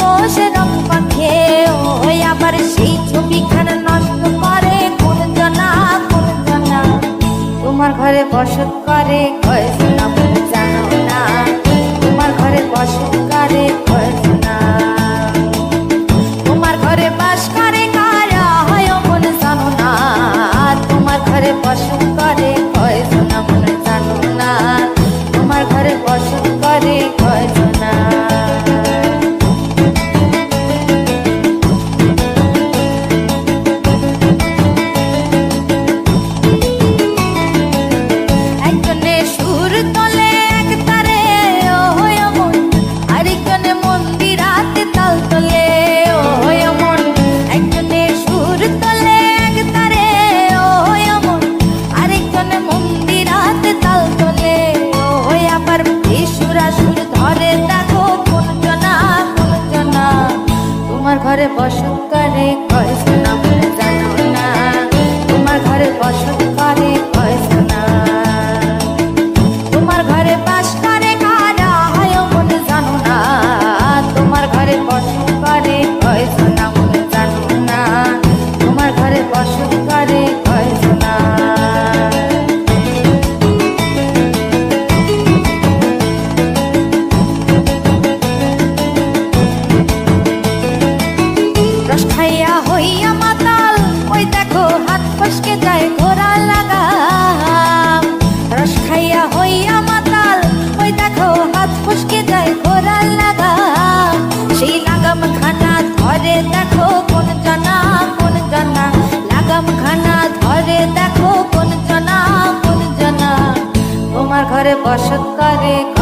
বসে রং পাখে, ওই আবার সেই ছবিখানা নষ্ট করে কোনজনা কোনজনা তোমার ঘরে বসত করে কয়েক জানো না। তোমার ঘরে বসত করে কয়েক অসংকারে কয় बसत्कारे क